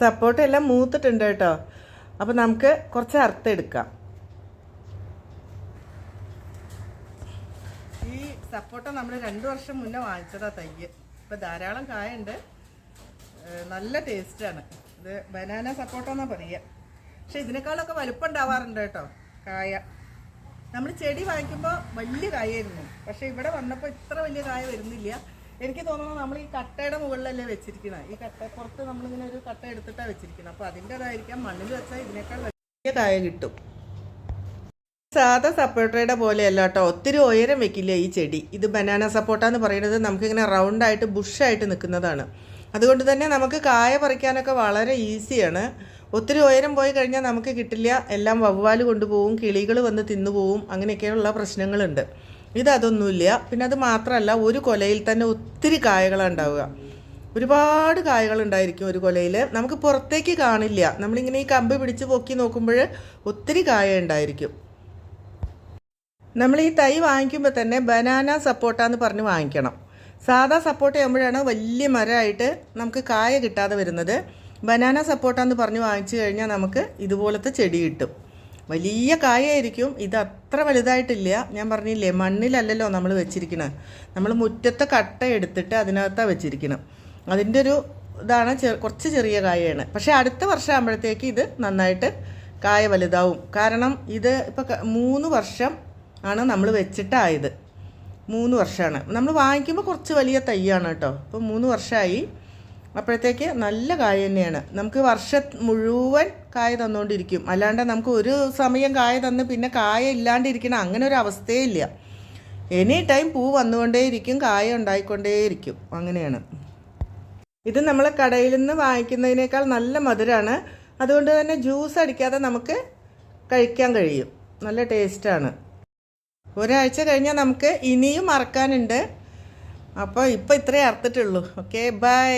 Support എല്ലാം മൂത്തിട്ടുണ്ട് കേട്ടോ. അപ്പോൾ നമുക്ക് കുറച്ച് അർത്ഥം എടുക്കാം. ഈ സപ്പോർട്ട നമ്മൾ രണ്ട് വർഷം മുന്നേ വാങ്ങിച്ചതാ തയ്യ്. ഇപ്പം ധാരാളം കായുണ്ട്. നല്ല ടേസ്റ്റാണ് ഇത് ബനാന സപ്പോർട്ട എന്നാ പറയുക പക്ഷെ ഇതിനേക്കാളൊക്കെ വലുപ്പം ഉണ്ടാവാറുണ്ട് കേട്ടോ കായ. നമ്മൾ ചെടി വാങ്ങിക്കുമ്പോൾ വലിയ കായായിരുന്നു. പക്ഷെ ഇവിടെ വന്നപ്പോൾ ഇത്ര വലിയ കായ വരുന്നില്ല. എനിക്ക് തോന്നുന്നത് നമ്മൾ ഈ കട്ടയുടെ മുകളിലല്ലേ വെച്ചിരിക്കുന്നത് ഈ കട്ട പുറത്ത് നമ്മളിങ്ങനെ ഒരു കട്ട എടുത്തിട്ടാണ് വെച്ചിരിക്കുന്നത് അപ്പോൾ അതിന്റെതായിരിക്കാം. മണ്ണിൽ വെച്ചാൽ ഇതിനേക്കാൾ വലിയ കിട്ടും. സാധാ സപ്പോർട്ടയുടെ പോലെയല്ല കേട്ടോ. ഒത്തിരി ഉയരം വെക്കില്ല ഈ ചെടി. ഇത് ബനാന സപ്പോർട്ട എന്ന് പറയുന്നത് നമുക്കിങ്ങനെ റൗണ്ടായിട്ട് ബുഷായിട്ട് നിൽക്കുന്നതാണ്. അതുകൊണ്ട് തന്നെ നമുക്ക് കായ പറിക്കാനൊക്കെ വളരെ ഈസിയാണ്. ഒത്തിരി ഉയരം പോയി കഴിഞ്ഞാൽ നമുക്ക് കിട്ടില്ല. എല്ലാം വവ്വാൽ കൊണ്ടുപോകും കിളികൾ വന്ന് തിന്നുപോകും അങ്ങനെയൊക്കെയുള്ള പ്രശ്നങ്ങളുണ്ട്. ഇതതൊന്നുമില്ല. പിന്നെ അത് മാത്രമല്ല ഒരു കൊലയിൽ തന്നെ ഒത്തിരി കായകളുണ്ടാവുക ഒരുപാട് കായകൾ ഉണ്ടായിരിക്കും ഒരു കൊലയിൽ നമുക്ക് പുറത്തേക്ക് കാണില്ല. നമ്മളിങ്ങനെ ഈ കമ്പ് പിടിച്ച് പൊക്കി നോക്കുമ്പോൾ ഒത്തിരി കായ ഉണ്ടായിരിക്കും. നമ്മൾ ഈ തൈ വാങ്ങിക്കുമ്പോൾ തന്നെ ബനാന സപ്പോട്ട എന്ന് പറഞ്ഞ് വാങ്ങിക്കണം. സാധാ സപ്പോട്ട ആകുമ്പോഴാണ് വലിയ മരമായിട്ട് നമുക്ക് കായ കിട്ടാതെ വരുന്നത്. ബനാന സപ്പോട്ട എന്ന് പറഞ്ഞ് വാങ്ങിച്ചു കഴിഞ്ഞാൽ നമുക്ക് ഇതുപോലത്തെ ചെടി കിട്ടും. വലിയ കായായിരിക്കും ഇത് അത്ര വലുതായിട്ടില്ല. ഞാൻ പറഞ്ഞില്ലേ മണ്ണിലല്ലല്ലോ നമ്മൾ വെച്ചിരിക്കുന്നത് നമ്മൾ മുറ്റത്തെ കട്ട എടുത്തിട്ട് അതിനകത്താണ് വെച്ചിരിക്കണം. അതിന്റെ ഒരു ഇതാണ് കുറച്ച് ചെറിയ കായയാണ്. പക്ഷേ അടുത്ത വർഷം ആകുമ്പോഴത്തേക്ക് ഇത് നന്നായിട്ട് കായ വലുതാവും. കാരണം ഇത് ഇപ്പോൾ മൂന്ന് വർഷം ആണ് നമ്മൾ വെച്ചിട്ടായത്. മൂന്ന് വർഷമാണ്. നമ്മൾ വാങ്ങിക്കുമ്പോൾ കുറച്ച് വലിയ തൈയാണ് കേട്ടോ. ഇപ്പോൾ മൂന്ന് വർഷമായി അപ്പോഴത്തേക്ക് നല്ല കായ തന്നെയാണ്. നമുക്ക് വർഷം മുഴുവൻ കായ തന്നുകൊണ്ടിരിക്കും അല്ലാണ്ട് നമുക്ക് ഒരു സമയം കായ തന്ന് പിന്നെ കായ ഇല്ലാണ്ടിരിക്കണം അങ്ങനെ ഒരു അവസ്ഥയേ ഇല്ല. എനി ടൈം പൂ വന്നുകൊണ്ടേയിരിക്കും കായ ഉണ്ടായിക്കൊണ്ടേയിരിക്കും. അങ്ങനെയാണ്. ഇത് നമ്മൾ കടയിൽ നിന്ന് വാങ്ങിക്കുന്നതിനേക്കാൾ നല്ല മധുരമാണ് അതുകൊണ്ട് തന്നെ ജ്യൂസ് അടിക്കാതെ നമുക്ക് കഴിക്കാൻ കഴിയും. നല്ല ടേസ്റ്റാണ് ഒരാഴ്ച കഴിഞ്ഞാൽ നമുക്ക് ഇനിയും മറക്കാനുണ്ട് അപ്പോൾ ഇപ്പോൾ ഇത്രേ അറുത്തിട്ടുള്ളൂ. Okay bye